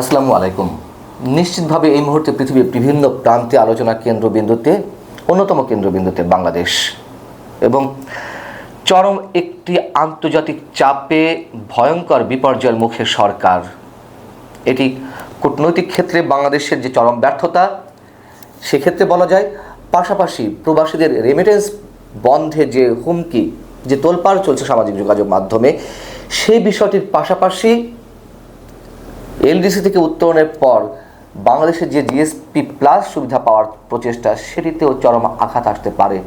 আসসালামু আলাইকুম। নিশ্চিতভাবে এই মুহূর্তে পৃথিবীর বিভিন্ন প্রান্তে আলোচনা কেন্দ্রবিন্দুতে, অন্যতম কেন্দ্রবিন্দুতে বাংলাদেশ এবং চরম একটি আন্তর্জাতিক চাপে ভয়ঙ্কর বিপর্যয়ের মুখে সরকার। এটি কূটনৈতিক ক্ষেত্রে বাংলাদেশের যে চরম ব্যর্থতা, সেক্ষেত্রে বলা যায় পাশাপাশি প্রবাসীদের রেমিটেন্স বন্ধে যে হুমকি, যে তোলপাড় চলছে সামাজিক যোগাযোগ মাধ্যমে, সেই বিষয়টির পাশাপাশি এলডিসি থেকে উত্তরণের পর বাংলাদেশের যে জিএসপি প্লাস সুবিধা পাওয়ার প্রচেষ্টা, সেটিতেও চরম আঘাত আসতে পারে।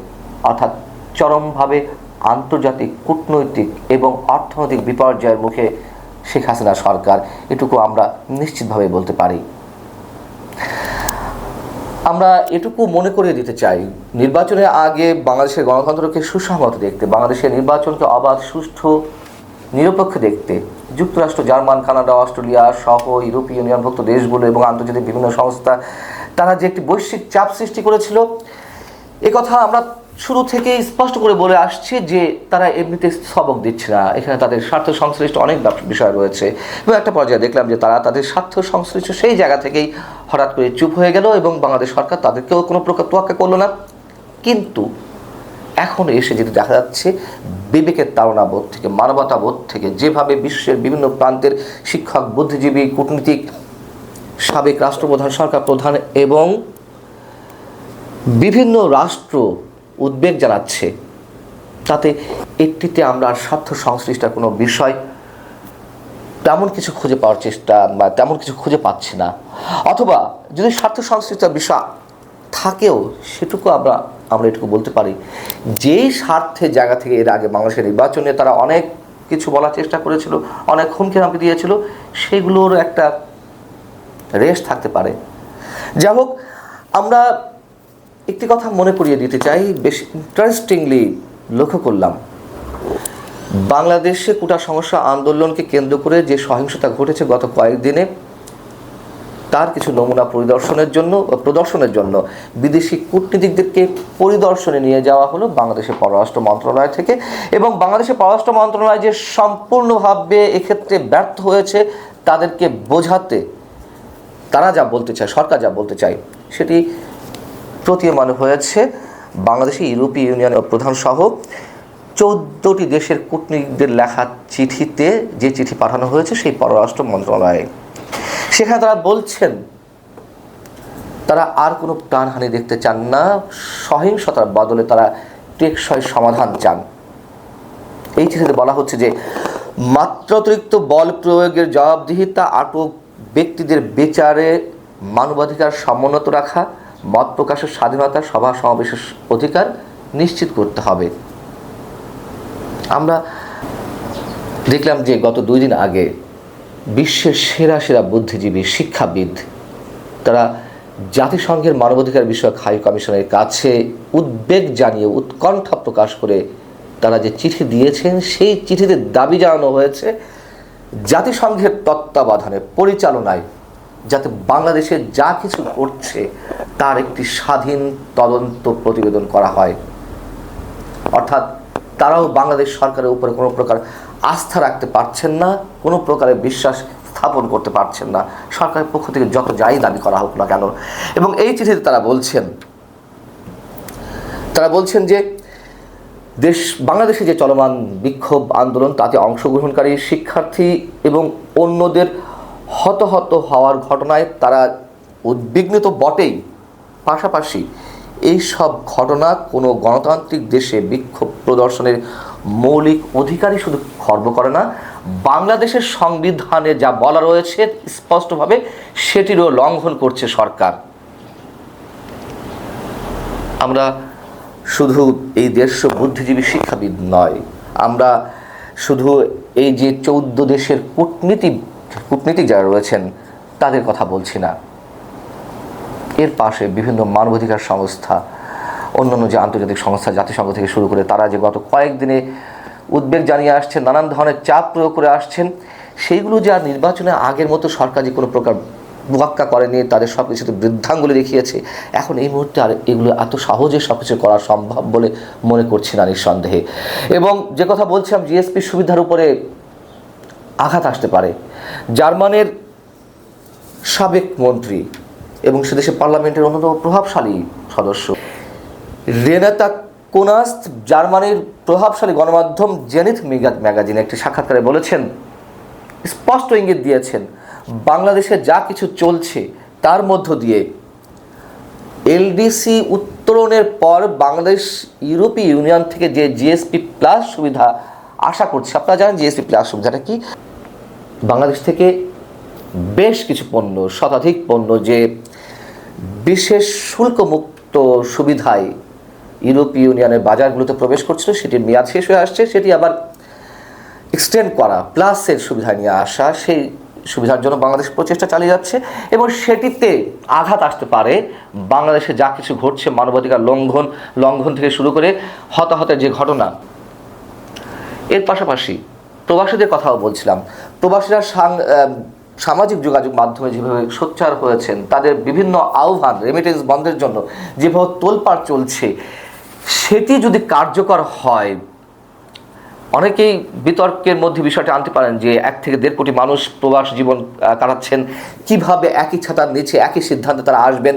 অর্থাৎ চরমভাবে আন্তর্জাতিক কূটনৈতিক এবং অর্থনৈতিক বিপর্যয়ের মুখে শেখ হাসিনা সরকার। এটুকু আমরা নিশ্চিতভাবে বলতে পারি। আমরা এটুকু মনে করিয়ে দিতে চাই, নির্বাচনের আগে বাংলাদেশের গণতন্ত্রকে সুসংহত দেখতে, বাংলাদেশের নির্বাচনকে অবাধ, সুষ্ঠু, নিরপেক্ষ দেখতে। যুক্তরাষ্ট্র, জার্মান, কানাডা, অস্ট্রেলিয়া সহ ইউরোপীয় ইউনিয়নভুক্ত দেশগুলো এবং আন্তর্জাতিক বিভিন্ন সংস্থা, তারা যে একটি বৈশ্বিক চাপ সৃষ্টি করেছিল, এ কথা আমরা শুরু থেকেই স্পষ্ট করে বলে আসছি যে তারা এমনিতে সবক দিচ্ছে না। এখানে তাদের স্বার্থ সংশ্লিষ্ট অনেক বিষয় রয়েছে। এবং একটা পর্যায়ে দেখলাম যে তারা তাদের স্বার্থ সংশ্লিষ্ট সেই জায়গা থেকেই হঠাৎ করে চুপ হয়ে গেল এবং বাংলাদেশ সরকার তাদেরকেও কোনো প্রকার তোয়াক্কা করল না। কিন্তু এখন এসে যেটি দেখা যাচ্ছে বিবেকের তাড়নাবোধ থেকে, মানবতাবোধ থেকে, যেভাবে বিশ্বের বিভিন্ন প্রান্তের শিক্ষক, বুদ্ধিজীবী, কূটনীতিক, সাবেক রাষ্ট্রপ্রধান, সরকার প্রধান এবং বিভিন্ন রাষ্ট্র উদ্বেগ জানাচ্ছে, তাতে একটিতে আমরা স্বার্থ সংশ্লিষ্ট কোনো বিষয় তেমন কিছু খুঁজে পাওয়ার চেষ্টা বা তেমন কিছু খুঁজে পাচ্ছি না। অথবা যদি স্বার্থ সংশ্লিষ্ট বিষয় থাকেও, সেটুকু আমরা আমরা এটুকু বলতে পারি, যেই স্বার্থে জায়গা থেকে এর আগে বাংলাদেশের নির্বাচনে তারা অনেক কিছু বলার চেষ্টা করেছিল, অনেক হুমকি হামকি দিয়েছিল, সেগুলোর একটা রেশ থাকতে পারে। যাই হোক, আমরা একটি কথা মনে করিয়ে দিতে চাই, বেশ ইন্টারেস্টিংলি লক্ষ্য করলাম। বাংলাদেশে কোটা সমস্যা আন্দোলনকে কেন্দ্র করে যে সহিংসতা ঘটেছে গত কয়েকদিনে তার কিছু নমুনা পরিদর্শনের জন্য প্রদর্শনের জন্য বিদেশি কূটনীতিকদেরকে পরিদর্শনে নিয়ে যাওয়া হলো বাংলাদেশের পররাষ্ট্র মন্ত্রণালয় থেকে এবং বাংলাদেশের পররাষ্ট্র মন্ত্রণালয় যে সম্পূর্ণভাবে এক্ষেত্রে ব্যর্থ হয়েছে তাদেরকে বোঝাতে তারা যা বলতে চায়, সরকার যা বলতে চায়, সেটি প্রতীয়মান হয়েছে বাংলাদেশে, ইউরোপীয় ইউনিয়নের প্রধান সহ চৌদ্দটি দেশের কূটনীতিকদের লেখা চিঠিতে যে চিঠি পাঠানো হয়েছে সেই পররাষ্ট্র মন্ত্রণালয়ে। সেখানে তারা বলছেন, তারা আর কোনো প্রাণহানি দেখতে চান না, সহিংসতার বদলে তারা টেকসই সমাধান চান। এই চিঠিতে বলা হচ্ছে যে মাত্রাতিরিক্ত বল প্রয়োগের জবাবদিহিতা আটক ব্যক্তিদের বিচারে মানবাধিকার সমুন্নত রাখা, মত প্রকাশের স্বাধীনতা সভা সমাবেশের অধিকার নিশ্চিত করতে হবে। আমরা দেখলাম যে গত দুই দিন আগে বিশ্বের সেরা সেরা বুদ্ধিজীবী, শিক্ষাবিদ, তারা জাতিসংঘের মানবাধিকার বিষয়ক হাই কমিশনের কাছে উদ্বেগ জানিয়ে উৎকণ্ঠা প্রকাশ করে তারা যে চিঠি দিয়েছেন, সেই চিঠিতে দাবি জানানো হয়েছে, জাতিসংঘের তত্ত্বাবধানে, পরিচালনায়, যাতে বাংলাদেশে যা কিছু ঘটছে, তার একটি স্বাধীন তদন্ত প্রতিবেদন করা হয়। অর্থাৎ তারাও বাংলাদেশ সরকারের উপরে কোনো প্রকার আস্থা রাখতে পারছেন না, কোনো প্রকারের বিশ্বাস স্থাপন করতে পারছেন না। সরকারের পক্ষ থেকে যত যাই দাবি করা হোক না কেন। এবং এই চিঠিতে তারা বলছেন তারা বলছেন যে দেশ, বাংলাদেশে যে চলমান বিক্ষোভ আন্দোলন, তাতে অংশগ্রহণকারী শিক্ষার্থী এবং অন্যদের হতহত হওয়ার ঘটনায় তারা উদ্বিগ্ন তো বটেই। পাশাপাশি এই সব ঘটনা কোনো গণতান্ত্রিক দেশে বিক্ষোভ প্রদর্শনের মৌলিক অধিকারই শুধু খর্ব করে না, বাংলাদেশের সংবিধানে যা বলা রয়েছে স্পষ্টভাবে সেটিরও লঙ্ঘন করছে সরকার। আমরা শুধু এই দেশ বুদ্ধিজীবী শিক্ষাবিদ নয়, আমরা শুধু এই যে চৌদ্দ দেশের কূটনীতি, কূটনীতিক যারা রয়েছেন, তাদের কথা বলছি না। এর পাশে বিভিন্ন মানবাধিকার সংস্থা অন্যান্য যে আন্তর্জাতিক সংস্থা জাতিসংঘ থেকে শুরু করে তারা যে গত কয়েকদিনে উদ্বেগ জানিয়ে আসছেন, নানান ধরনের চাপ প্রয়োগ করে আসছেন, সেইগুলো যে নির্বাচনে আগের মতো সরকার যে কোনো প্রকার মোয়াক্কা করেনি, তাদের সব কিছুতে বৃদ্ধাঙ্গুলি দেখিয়েছে, এখন এই মুহূর্তে আর এগুলো এত সহজে সব কিছু করা সম্ভব বলে মনে করছি না নিঃসন্দেহে। এবং যে কথা বলছিলাম জিএসপি সুবিধার উপরে আঘাত আসতে পারে। জার্মানের সাবেক মন্ত্রী এবং সে দেশের পার্লামেন্টের অন্যতম প্রভাবশালী সদস্য। রেনাতা কোনাস্ত, জার্মানির প্রভাবশালী গণমাধ্যম জেনিথ ম্যাগাজিনে একটি সাক্ষাৎকারে বলেছেন, স্পষ্ট ইঙ্গিত দিয়েছেন, বাংলাদেশে যা কিছু চলছে তার মধ্য দিয়ে। এলডিসি উত্তরণের পর বাংলাদেশ ইউরোপীয় ইউনিয়ন থেকে যে জিএসপি প্লাস সুবিধা আশা করছে, আপনারা জানেন জিএসপি প্লাস সুবিধাটা কি? বাংলাদেশ থেকে বেশ কিছু পণ্য, শতাধিক পণ্য যে বিশেষ শুল্কমুক্ত সুবিধায় ইউরোপীয় ইউনিয়নের বাজারগুলোতে প্রবেশ করছিল, সেটির মেয়াদ শেষ হয়ে আসছে, সেটি আবার এক্সটেন্ড করা প্লাসের সুবিধা নিয়ে আসা, সেই সুবিধার জন্য বাংলাদেশ প্রচেষ্টা চালিয়ে যাচ্ছে এবং সেটিতে আঘাত আসতে পারে। বাংলাদেশে যা কিছু ঘটছে, মানবাধিকার লঙ্ঘন লঙ্ঘন থেকে শুরু করে হতাহতের যে ঘটনা, এর পাশাপাশি প্রবাসীদের কথাও বলছিলাম। প্রবাসীরা সামাজিক যোগাযোগ মাধ্যমে যেভাবে সোচ্চার হয়েছেন, তাদের বিভিন্ন আহ্বান রেমিটেন্স বন্ধের জন্য যেভাবে তোলপাড় চলছে সেটি যদি কার্যকর হয়, অনেকেই বিতর্কের মধ্যে বিষয়টা আনতে পারেন যে এক থেকে দেড় কোটি মানুষ প্রবাস জীবন কাটাচ্ছেন, কীভাবে একই ছাতার নিচে একই সিদ্ধান্তে তারা আসবেন,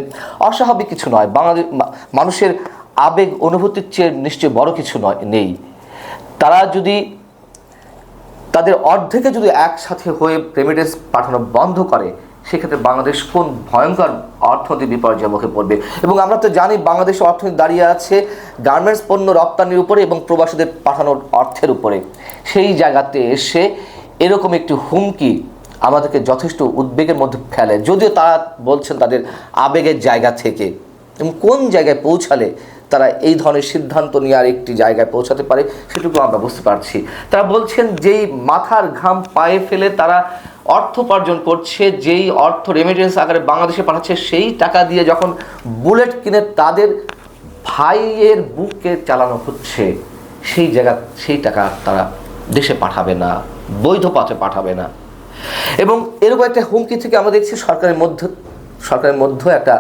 অস্বাভাবিক কিছু নয়। বাঙালি মানুষের আবেগ অনুভূতির চেয়ে নিশ্চয়ই বড় কিছু নয়, নেই। তারা যদি তাদের অর্ধেকে যদি একসাথে হয়ে রেমিটেন্স পাঠানো বন্ধ করে সেক্ষেত্রে বাংলাদেশ কোন ভয়ঙ্কর অর্থনৈতিক বিপর্যয়ের মুখে পড়বে? এবং আমরা তো জানি বাংলাদেশ অর্থনীতি দাঁড়িয়ে আছে গার্মেন্টস পণ্য রপ্তানির উপরে এবং প্রবাসীদের পাঠানোর অর্থের উপরে। সেই জায়গাতে এসে এরকম একটি হুমকি আমাদেরকে যথেষ্ট উদ্বেগের মধ্যে ফেলে। যদিও তারা বলছেন তাদের আবেগের জায়গা থেকে। এবং কোন জায়গায় পৌঁছালে তারা এই ধরনের সিদ্ধান্ত নেওয়ার একটি জায়গায় পৌঁছাতে পারে, সেটুকু আমরা বুঝতে পারছি। তারা বলছেন, যেই মাথার ঘাম পায়ে ফেলে তারা অর্থ উপার্জন করছে, যেই অর্থ রেমিটেন্স আকারে বাংলাদেশে পাঠাচ্ছে, সেই টাকা দিয়ে যখন বুলেট কিনে তাদের ভাইয়ের বুকে চালানো হচ্ছে, সেই জায়গা, সেই টাকা তারা দেশে পাঠাবে না, বৈধ পথে পাঠাবে না। এবং এরকম একটা হুমকি থেকে আমরা দেখছি সরকারের মধ্যে সরকারের মধ্যে একটা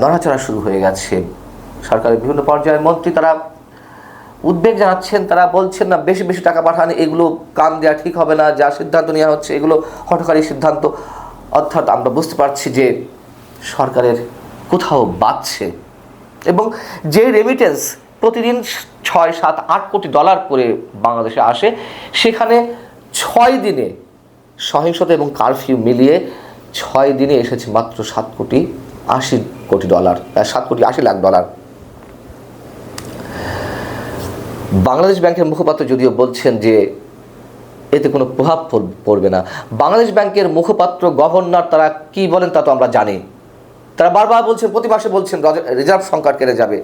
নড়াচড়া শুরু হয়ে গেছে। সরকারের বিভিন্ন পর্যায়ের মন্ত্রী তারা উদ্বেগ জানাচ্ছেন, তারা বলছেন না, বেশি বেশি টাকা পাঠান, এগুলো কান দেওয়া ঠিক হবে না, যা সিদ্ধান্ত নেওয়া হচ্ছে এগুলো হঠকারী সিদ্ধান্ত। অর্থাৎ আমরা বুঝতে পারছি যে সরকারের কোথাও বাড়ছে এবং যে রেমিটেন্স প্রতিদিন ছয় সাত আট কোটি ডলার করে বাংলাদেশে আসে, সেখানে ছয় দিনে সহিংসতা এবং কারফিউ মিলিয়ে ছয় দিনে এসেছে মাত্র সাত কোটি আশি কোটি ডলার সাত কোটি আশি লাখ ডলার বাংলাদেশ ব্যাংকের মুখপাত্র যদিও বলছেন যে এতে কোনো প্রভাব পড়- পড়বে না। বাংলাদেশ ব্যাংকের মুখপাত্র, গভর্নর তারা কি বলেন তা তো আমরা জানি। তারা বারবার বলছেন, প্রতি মাসে বলছেন রিজার্ভ সংকট কেটে যাবে।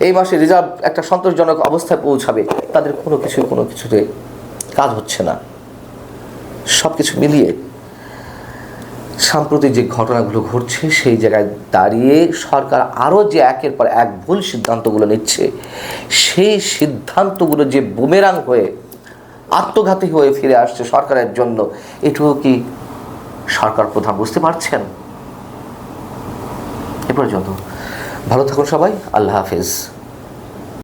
এই মাসে রিজার্ভ একটা সন্তোষজনক অবস্থায় পৌঁছাবে। তাদের কোনো কিছু কোনো কিছুতে কাজ হচ্ছে না। সব কিছু মিলিয়ে সাম্প্রতিক যে ঘটনাগুলো ঘটছে, সেই জায়গায় দাঁড়িয়ে সরকার আরও যে একের পর এক ভুল সিদ্ধান্তগুলো নিচ্ছে, সেই সিদ্ধান্তগুলো যে বুমেরাং হয়ে, আত্মঘাতী হয়ে ফিরে আসছে সরকারের জন্য, এটুকু কি সরকার প্রধান বুঝতে পারছেন? এ পর্যন্ত। ভালো থাকুন সবাই, আল্লাহ হাফিজ।